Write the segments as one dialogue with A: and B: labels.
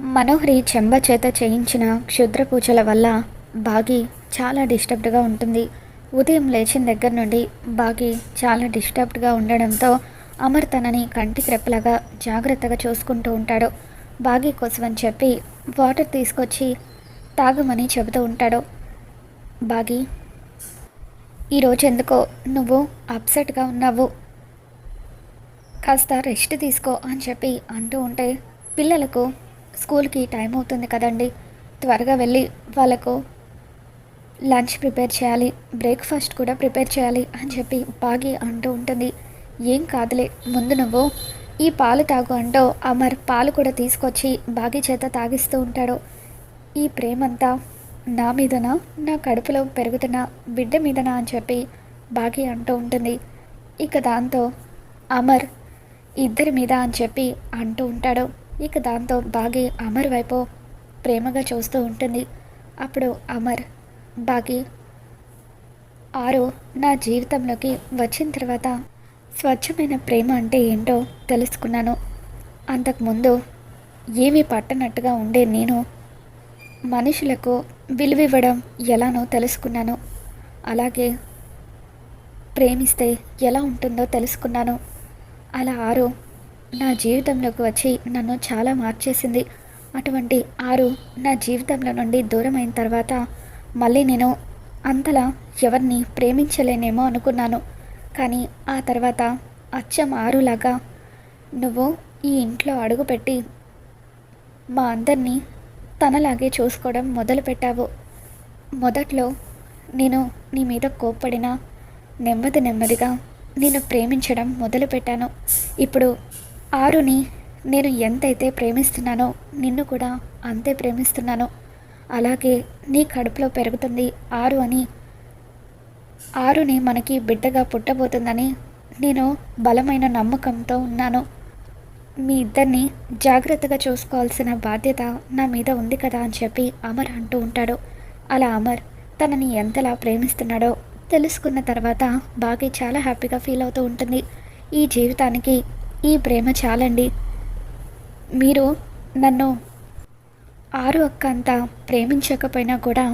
A: మనోహరి చెంబ చేత చేయించిన క్షుద్ర పూజల వల్ల బాగి చాలా డిస్టర్బ్డ్గా ఉంటుంది. ఉదయం లేచిన దగ్గర నుండి బాగి చాలా డిస్టర్బ్డ్గా ఉండడంతో అమర్ తనని కంటికి రెప్పలాగా జాగ్రత్తగా చూసుకుంటూ ఉంటాడు. బాగి కోసం అని చెప్పి వాటర్ తీసుకొచ్చి తాగమని చెబుతూ ఉంటాడు. బాగి ఈరోజు ఎందుకో నువ్వు అప్సెట్గా ఉన్నావు. కాస్త రెస్ట్ తీసుకో అని చెప్పి అంటూ ఉంటే పిల్లలకు స్కూల్కి టైం అవుతుంది కదండి. త్వరగా వెళ్ళి వాళ్ళకు లంచ్ ప్రిపేర్ చేయాలి బ్రేక్ఫాస్ట్ కూడా ప్రిపేర్ చేయాలి అని చెప్పి బాగి అంటూ ఉంటుంది. ఏం కాదులే ముందు నువ్వు ఈ పాలు తాగు అంటూ అమర్ పాలు కూడా తీసుకొచ్చి బాగి చేత తాగిస్తూ ఉంటాడు. ఈ ప్రేమంతా నా మీదనా నా కడుపులో పెరుగుతున్న బిడ్డ మీదనా అని చెప్పి బాగి అంటూ ఉంటుంది. ఇక దాంతో అమర్ ఇద్దరి మీద అని చెప్పి అంటూ ఉంటాడు. ఇక దాంతో బాగి అమర్ వైపు ప్రేమగా చూస్తూ ఉంటుంది. అప్పుడు అమర్ బాగి ఆరు నా జీవితంలోకి వచ్చిన తర్వాత స్వచ్ఛమైన ప్రేమ అంటే ఏంటో తెలుసుకున్నాను. అంతకుముందు ఏమీ పట్టనట్టుగా ఉండే నేను మనుషులకు విలువివ్వడం ఎలానో తెలుసుకున్నాను. అలాగే ప్రేమిస్తే ఎలా ఉంటుందో తెలుసుకున్నాను. అలా ఆరు నా జీవితంలోకి వచ్చి నన్ను చాలా మార్చేసింది. అటువంటి ఆరు నా జీవితంలో నుండి దూరం అయిన తర్వాత మళ్ళీ నేను అంతలా ఎవరిని ప్రేమించలేనేమో అనుకున్నాను. కానీ ఆ తర్వాత అచ్చం ఆరులాగా నువ్వు ఈ ఇంట్లో అడుగుపెట్టి మా అందరినీ తనలాగే చూసుకోవడం మొదలుపెట్టావు. మొదట్లో నేను నీ మీద కోప్పడినా నెమ్మది నెమ్మదిగా నేను ప్రేమించడం మొదలుపెట్టాను. ఇప్పుడు ఆరుని నేను ఎంతైతే ప్రేమిస్తున్నానో నిన్ను కూడా అంతే ప్రేమిస్తున్నాను. అలాగే నీ కడుపులో పెరుగుతుంది ఆరు అని. ఆరుని మనకి బిడ్డగా పుట్టబోతుందని నేను బలమైన నమ్మకంతో ఉన్నాను. మీ ఇద్దరిని జాగ్రత్తగా చూసుకోవాల్సిన బాధ్యత నా మీద ఉంది కదా అని చెప్పి అమర్ అంటూ ఉంటాడు. అలా అమర్ తనని ఎంతలా ప్రేమిస్తున్నాడో తెలుసుకున్న తర్వాత బాగా చాలా హ్యాపీగా ఫీల్ అవుతూ ఉంటుంది. ఈ జీవితానికి ఈ ప్రేమ చాలండి. మీరు నన్ను ఆరు అక్క అంతా ప్రేమించకపోయినా కూడా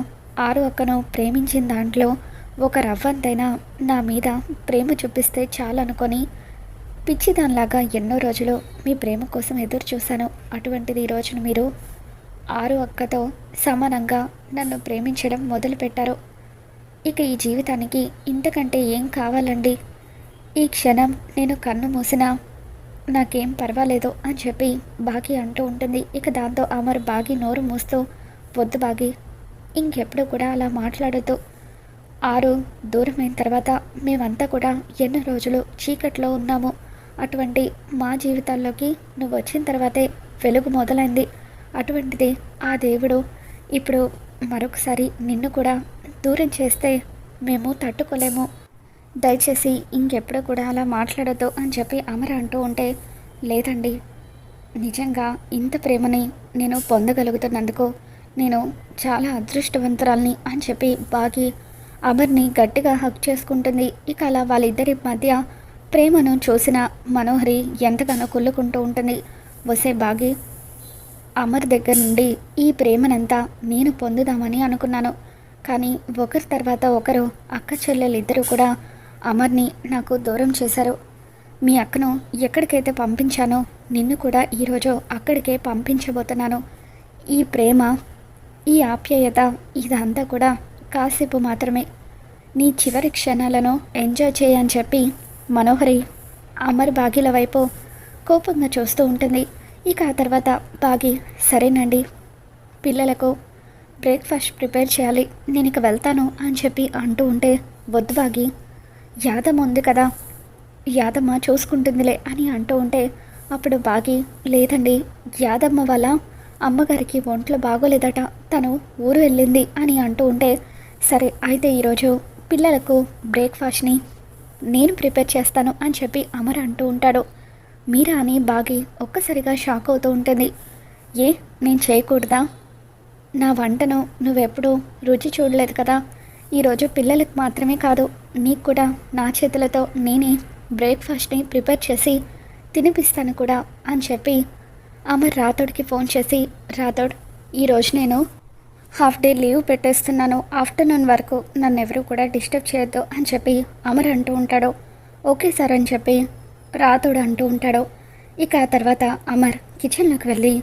A: ఆరు అక్కను ప్రేమించిన దాంట్లో ఒక రవ్వంతైనా నా మీద ప్రేమ చూపిస్తే చాలనుకొని పిచ్చిదానిలాగా ఎన్నో రోజులు మీ ప్రేమ కోసం ఎదురు చూశాను అటువంటిది ఈ రోజున మీరు ఆరు అక్కతో సమానంగా నన్ను ప్రేమించడం మొదలుపెట్టారు. ఇక ఈ జీవితానికి ఇంతకంటే ఏం కావాలండి? ఈ క్షణం నేను కన్ను మూసినా నాకేం పర్వాలేదు అని చెప్పి బాగి అంటూ ఉంటుంది. ఇక దాంతో అమర్ బాగి నోరు మూస్తూ వద్దు బాగి ఇంకెప్పుడు కూడా అలా మాట్లాడద్దు. ఆరు దూరమైన తర్వాత మేమంతా కూడా ఎన్నో రోజులు చీకట్లో ఉన్నాము. అటువంటి మా జీవితాల్లోకి నువ్వు వచ్చిన తర్వాతే వెలుగు మొదలైంది. అటువంటిది ఆ దేవుడు ఇప్పుడు మరొకసారి నిన్ను కూడా దూరం చేస్తే మేము తట్టుకోలేము. దయచేసి ఇంకెప్పుడు కూడా అలా మాట్లాడద్దు అని చెప్పి అమర అంటూ ఉంటే లేదండి. నిజంగా ఇంత ప్రేమని నేను పొందగలుగుతున్నందుకు నేను చాలా అదృష్టవంతురాల్ని అని చెప్పి బాగి అమర్ని గట్టిగా హక్ చేసుకుంటుంది. ఇక అలా వాళ్ళిద్దరి మధ్య ప్రేమను చూసిన మనోహరి ఎంతగానో కుళ్ళుకుంటూ ఉంటుంది. వసే బాగి అమర్ దగ్గర నుండి ఈ ప్రేమనంతా నేను పొందుదామని అనుకున్నాను. కానీ ఒకరి తర్వాత ఒకరు అక్క చెల్లెలిద్దరూ ఇద్దరు కూడా అమర్ని నాకు దూరం చేశారు. మీ అక్కను ఎక్కడికైతే పంపించానో నిన్ను కూడా ఈరోజు అక్కడికే పంపించబోతున్నాను. ఈ ప్రేమ ఈ ఆప్యాయత ఇదంతా కూడా కాసేపు మాత్రమే. నీ చివరి క్షణాలను ఎంజాయ్ చేయని చెప్పి మనోహరి అమర్ బాగిల వైపు కోపంగా చూస్తూ ఉంటుంది. ఇక ఆ తర్వాత బాగి సరేనండి. పిల్లలకు బ్రేక్ఫాస్ట్ ప్రిపేర్ చేయాలి నేను ఇక వెళ్తాను అని చెప్పి అంటూ ఉంటే వద్దు బాగి. యాదమ్మ ఉంది కదా. యాదమ్మ చూసుకుంటుందిలే అని అంటూ ఉంటే అప్పుడు బాగి లేదండి యాదమ్మ వాళ్ళ అమ్మగారికి ఒంట్లో బాగోలేదట తను ఊరు వెళ్ళింది అని అంటూ ఉంటే సరే అయితే ఈరోజు పిల్లలకు బ్రేక్ఫాస్ట్ని నేను ప్రిపేర్ చేస్తాను అని చెప్పి అమర్ అంటూ ఉంటాడు. మీరా అని బాగి ఒక్కసారిగా షాక్ అవుతూ ఉంటుంది. ఏ నేను చేయకూడదా? నా వంటను నువ్వెప్పుడు రుచి చూడలేదు కదా. ఈరోజు పిల్లలకు మాత్రమే కాదు నీకు కూడా నా చేతులతో నేనే బ్రేక్ఫాస్ట్ని ప్రిపేర్ చేసి తినిపిస్తాను కూడా అని చెప్పి అమర్ రాథోడ్కి ఫోన్ చేసి రాథోడ్ ఈరోజు నేను హాఫ్ డే లీవ్ పెట్టేస్తున్నాను. ఆఫ్టర్నూన్ వరకు నన్ను ఎవరు కూడా డిస్టర్బ్ చేయొద్దు అని చెప్పి అమర్ అంటూ ఉంటాడు. ఓకే సార్ అని చెప్పి రాథోడ్ అంటూ ఉంటాడు. ఇక ఆ తర్వాత అమర్ కిచెన్లోకి వెళ్ళి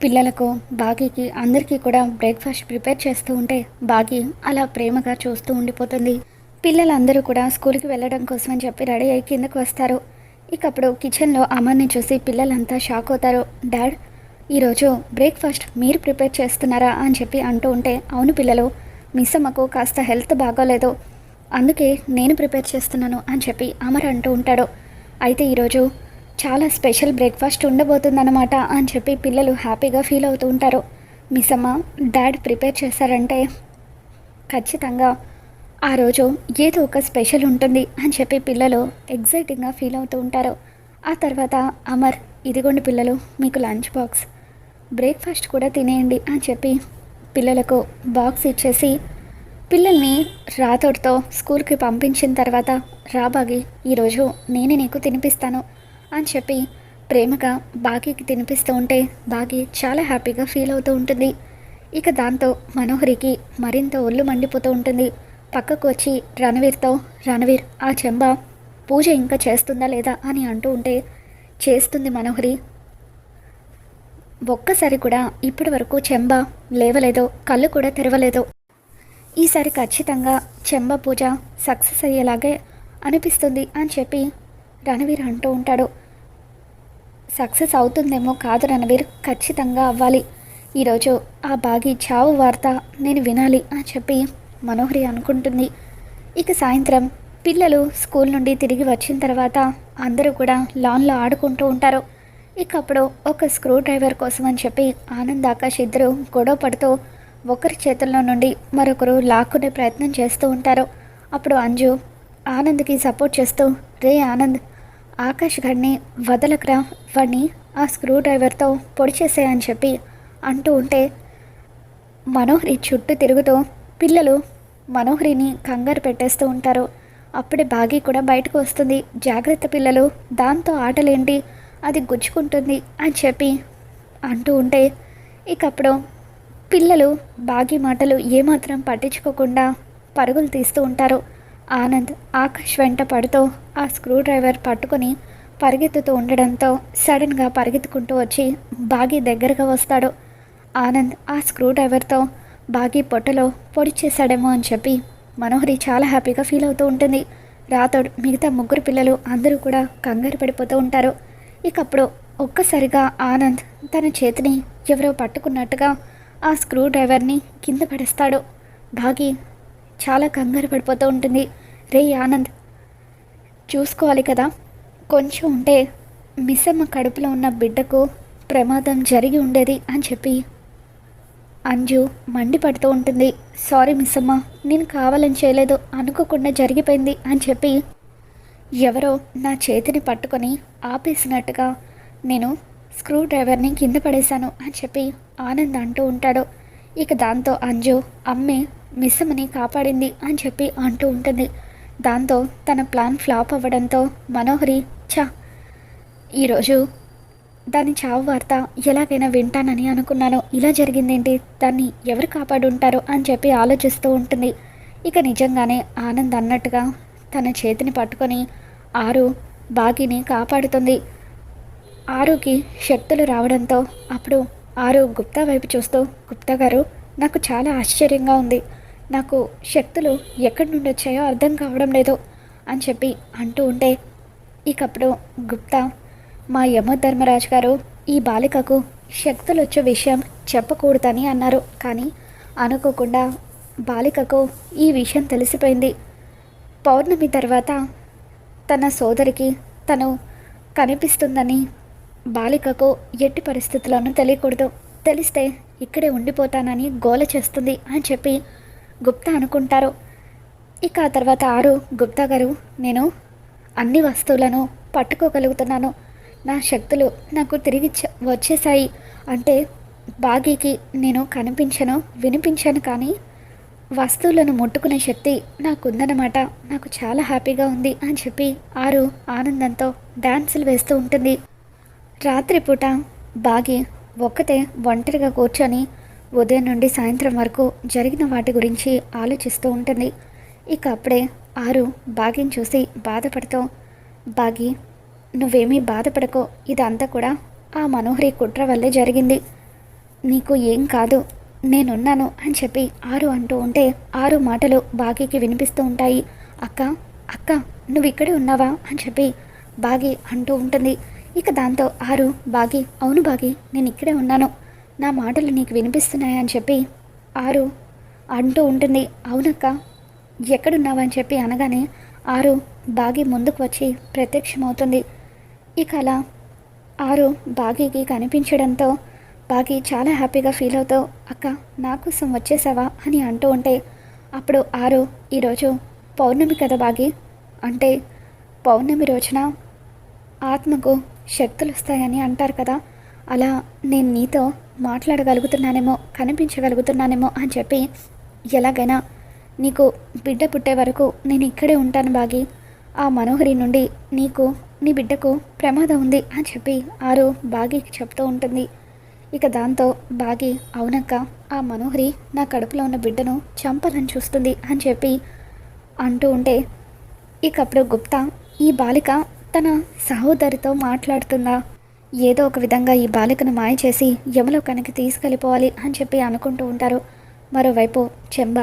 A: పిల్లలకు బాగీకి అందరికీ కూడా బ్రేక్ఫాస్ట్ ప్రిపేర్ చేస్తూ ఉంటే బాగీ అలా ప్రేమగా చూస్తూ ఉండిపోతుంది. పిల్లలందరూ కూడా స్కూల్కి వెళ్ళడం కోసం అని చెప్పి రెడీ అయ్యి కిందకు వస్తారు. ఇక అప్పుడు కిచెన్లో అమర్ని చూసి పిల్లలంతా షాక్ అవుతారు. డాడ్ ఈరోజు బ్రేక్ఫాస్ట్ మీరు ప్రిపేర్ చేస్తున్నారా? అని చెప్పి అంటూ ఉంటే అవును పిల్లలు మిస్ అమ్మకు కాస్త హెల్త్ బాగోలేదు. అందుకే నేను ప్రిపేర్ చేస్తున్నాను అని చెప్పి అమర్ అంటూ ఉంటాడు. అయితే ఈరోజు చాలా స్పెషల్ బ్రేక్ఫాస్ట్ ఉండబోతుందన్నమాట అని చెప్పి పిల్లలు హ్యాపీగా ఫీల్ అవుతూ ఉంటారు. మిస్ అమ్మ డాడ్ ప్రిపేర్ చేశారంటే ఖచ్చితంగా ఆ రోజు ఏదో ఒక స్పెషల్ ఉంటుంది అని చెప్పి పిల్లలు ఎగ్జైటింగ్గా ఫీల్ అవుతూ ఉంటారు. ఆ తర్వాత అమర్ ఇదిగోండి పిల్లలు మీకు లంచ్ బాక్స్. బ్రేక్ఫాస్ట్ కూడా తినేయండి అని చెప్పి పిల్లలకు బాక్స్ ఇచ్చేసి పిల్లల్ని రాతోడితో స్కూల్కి పంపించిన తర్వాత రాబాగి ఈరోజు నేనే నీకు తినిపిస్తాను అని చెప్పి ప్రేమగా బాగీకి తినిపిస్తూ ఉంటే బాగి చాలా హ్యాపీగా ఫీల్ అవుతూ ఉంటుంది. ఇక దాంతో మనోహరికి మరింత ఒళ్ళు మండిపోతూ ఉంటుంది. పక్కకు వచ్చి రణవీర్తో రణవీర్ ఆ చెంబ పూజ ఇంకా చేస్తుందా లేదా? అని అంటూ ఉంటే చేస్తుంది మనోహరి. ఒక్కసారి కూడా ఇప్పటి వరకు చెంబ లేవలేదో కళ్ళు కూడా తెరవలేదు ఈసారి ఖచ్చితంగా చెంబ పూజ సక్సెస్ అయ్యేలాగే అనిపిస్తుంది అని చెప్పి రణవీర్ అంటూ ఉంటాడు. సక్సెస్ అవుతుందేమో కాదు రణవీర్ ఖచ్చితంగా అవ్వాలి. ఈరోజు ఆ బాగి చావు వార్త నేను వినాలి అని చెప్పి మనోహరి అనుకుంటుంది. ఇక సాయంత్రం పిల్లలు స్కూల్ నుండి తిరిగి వచ్చిన తర్వాత అందరూ కూడా లాన్లో ఆడుకుంటూ ఉంటారు. ఇక అప్పుడు ఒక స్క్రూ డ్రైవర్ కోసం అని చెప్పి ఆనంద్ ఆకాష్ ఇద్దరు గొడవ పడుతూ ఒకరి చేతుల్లో నుండి మరొకరు లాక్కునే ప్రయత్నం చేస్తూ ఉంటారు. అప్పుడు అంజు ఆనంద్కి సపోర్ట్ చేస్తూ రే ఆనంద్ ఆకాష్ గడిని వదలకరా వాడిని ఆ స్క్రూ డ్రైవర్తో పొడి చేసేయని చెప్పి అంటూ ఉంటే మనోహరి చుట్టూ తిరుగుతూ పిల్లలు మనోహరిని కంగారు పెట్టేస్తూ ఉంటారు. అప్పుడే బాగి కూడా బయటకు వస్తుంది. జాగ్రత్త పిల్లలు దాంతో ఆటలేంటి? అది గుచ్చుకుంటుంది అని చెప్పి అంటూ ఉంటే ఇక అప్పుడు పిల్లలు బాగి మాటలు ఏమాత్రం పట్టించుకోకుండా పరుగులు తీస్తూ ఉంటారు. ఆనంద్ ఆకాష్ వెంట పడుతూ ఆ స్క్రూ డ్రైవర్ పట్టుకొని పరిగెత్తుతూ ఉండడంతో సడన్గా పరిగెత్తుకుంటూ వచ్చి బాగి దగ్గరగా వస్తాడు. ఆనంద్ ఆ స్క్రూ డ్రైవర్తో బాగి పొట్టలో పొడి చేశాడేమో అని చెప్పి మనోహరి చాలా హ్యాపీగా ఫీల్ అవుతూ ఉంటుంది. రాతోడు మిగతా ముగ్గురు పిల్లలు అందరూ కూడా కంగారు పడిపోతూ ఉంటారు. ఇకప్పుడు ఒక్కసారిగా ఆనంద్ తన చేతిని ఎవరో పట్టుకున్నట్టుగా ఆ స్క్రూ డ్రైవర్ని కింద పడేస్తాడు. బాగి చాలా కంగారు పడిపోతూ ఉంటుంది. రే ఆనంద్ చూసుకోవాలి కదా. కొంచెం ఉంటే మిస్సమ్మ కడుపులో ఉన్న బిడ్డకు ప్రమాదం జరిగి ఉండేది అని చెప్పి అంజు మండిపడుతూ ఉంటుంది. సారీ మిస్సమ్మ నేను కావాలని చేయలేదు అనుకోకుండా జరిగిపోయింది అని చెప్పి ఎవరో నా చేతిని పట్టుకొని ఆపేసినట్టుగా నేను స్క్రూ డ్రైవర్ని కింద పడేశాను అని చెప్పి ఆనంద్ అంటూ ఉంటాడు. ఇక దాంతో అంజు అమ్మే మిస్సమ్మని కాపాడింది అని చెప్పి అంటూ ఉంటుంది. దాంతో తన ప్లాన్ ఫ్లాప్ అవ్వడంతో మనోహరి చా ఈరోజు దాని చావు వార్త ఎలాగైనా వింటానని అనుకున్నాను. ఇలా జరిగిందేంటి? దాన్ని ఎవరు కాపాడుంటారో? అని చెప్పి ఆలోచిస్తూ ఉంటుంది. ఇక నిజంగానే ఆనంద్ అన్నట్టుగా తన చేతిని పట్టుకొని ఆరు బాగిని కాపాడుతుంది. ఆరుకి శక్తులు రావడంతో అప్పుడు ఆరు గుప్తా వైపు చూస్తూ గుప్తా గారు నాకు చాలా ఆశ్చర్యంగా ఉంది. నాకు శక్తులు ఎక్కడి నుండి వచ్చాయో అర్థం కావడం లేదు అని చెప్పి అంటూ ఉంటే ఇకప్పుడు గుప్తా మా యమధర్మరాజు గారు ఈ బాలికకు శక్తులు వచ్చే విషయం చెప్పకూడదని అన్నారు. కానీ అనుకోకుండా బాలికకు ఈ విషయం తెలిసిపోయింది. పౌర్ణమి తర్వాత తన సోదరికి తను కనిపిస్తుందని బాలికకు ఎట్టి పరిస్థితుల్లోనూ తెలియకూడదు. తెలిస్తే ఇక్కడే ఉండిపోతానని గోల చేస్తుంది అని చెప్పి గుప్తా అనుకుంటారు. ఇక ఆ తర్వాత ఆరు గుప్తా గారు నేను అన్ని వస్తువులను పట్టుకోగలుగుతున్నాను. నా శక్తులు నాకు తిరిగి వచ్చేసాయి అంటే బాగీకి నేను కనిపించను వినిపించాను కానీ వస్తువులను ముట్టుకునే శక్తి నాకుందన్నమాట. నాకు చాలా హ్యాపీగా ఉంది అని చెప్పి ఆరు ఆనందంతో డాన్సులు వేస్తూ ఉంటుంది. రాత్రిపూట బాగి ఒక్కతే ఒంటరిగా కూర్చొని ఉదయం నుండి సాయంత్రం వరకు జరిగిన వాటి గురించి ఆలోచిస్తూ ఉంటుంది. ఇక అప్పుడే ఆరు బాగిని చూసి బాధపడుతూ బాగి నువ్వేమీ బాధపడకో. ఇదంతా కూడా ఆ మనోహరి కుట్ర వల్లే జరిగింది. నీకు ఏం కాదు. నేనున్నాను అని చెప్పి ఆరు అంటూ ఉంటే ఆరు మాటలు బాగీకి వినిపిస్తూ ఉంటాయి. అక్క అక్క నువ్వు ఇక్కడే ఉన్నావా? అని చెప్పి బాగి అంటూ ఉంటుంది. ఇక దాంతో ఆరు బాగి అవును బాగి నేను ఇక్కడే ఉన్నాను. నా మాటలు నీకు వినిపిస్తున్నాయి? అని చెప్పి ఆరు అంటూ ఉంటుంది. అవునక్క ఎక్కడున్నావా? అని చెప్పి అనగానే ఆరు బాగి ముందుకు వచ్చి ప్రత్యక్షమవుతుంది. ఇక అలా ఆరు బాగీకి కనిపించడంతో బాగి చాలా హ్యాపీగా ఫీల్ అవుతావు. అక్క నా కోసం వచ్చేసావా? అని అంటూ ఉంటే అప్పుడు ఆరు ఈరోజు పౌర్ణమి కదా బాగి? అంటే పౌర్ణమి రోజున ఆత్మకు శక్తులు వస్తాయని అంటారు కదా. అలా నేను నీతో మాట్లాడగలుగుతున్నానేమో కనిపించగలుగుతున్నానేమో అని చెప్పి ఎలాగైనా నీకు బిడ్డ పుట్టే వరకు నేను ఇక్కడే ఉంటాను బాగి. ఆ మనోహరి నుండి నీకు నీ బిడ్డకు ప్రమాదం ఉంది అని చెప్పి ఆరు బాగీకి చెప్తూ ఉంటుంది. ఇక దాంతో బాగి అవునక్క ఆ మనోహరి నా కడుపులో ఉన్న బిడ్డను చంపాలని చూస్తుంది అని చెప్పి అంటూ ఉంటే ఇక అప్పుడు గుప్తా ఈ బాలిక తన సహోదరితో మాట్లాడుతుందా? ఏదో ఒక విధంగా ఈ బాలికను మాయ చేసి యమలోకానికి తీసుకెళ్ళిపోవాలి అని చెప్పి అనుకుంటూ ఉంటారు. మరోవైపు చెంబ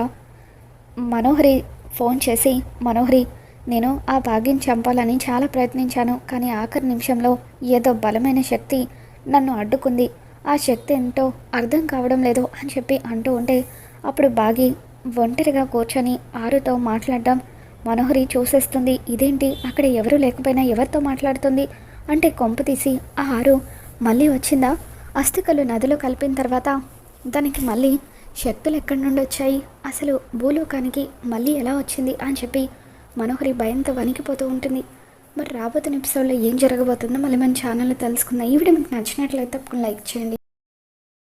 A: మనోహరి ఫోన్ చేసి మనోహరి నేను ఆ భాగ్యం చంపాలని చాలా ప్రయత్నించాను కానీ ఆఖరి నిమిషంలో ఏదో బలమైన శక్తి నన్ను అడ్డుకుంది. ఆ శక్తి ఏంటో అర్థం కావడం లేదు అని చెప్పి అంటూ ఉంటే అప్పుడు బాగి ఒంటరిగా కూర్చొని ఆరుతో మాట్లాడడం మనోహరి చూసేస్తుంది. ఇదేంటి? అక్కడ ఎవరు లేకపోయినా ఎవరితో మాట్లాడుతుంది? అంటే కొంప తీసి ఆ ఆరు మళ్ళీ వచ్చిందా? అస్థికలు నదిలో కలిపిన తర్వాత దానికి మళ్ళీ శక్తులు ఎక్కడి నుండి వచ్చాయి? అసలు భూలోకానికి మళ్ళీ ఎలా వచ్చింది అని చెప్పి మనోహరి భయంతో వణికిపోతూ ఉంటుంది. మరి రాబోతున్న ఎపిసోడ్లో ఏం జరగబోతుందో మళ్ళీ మన ఛానల్లో తెలుసుకుందాం. ఈ వీడియో మీకు నచ్చినట్లయితే లైక్ చేయండి.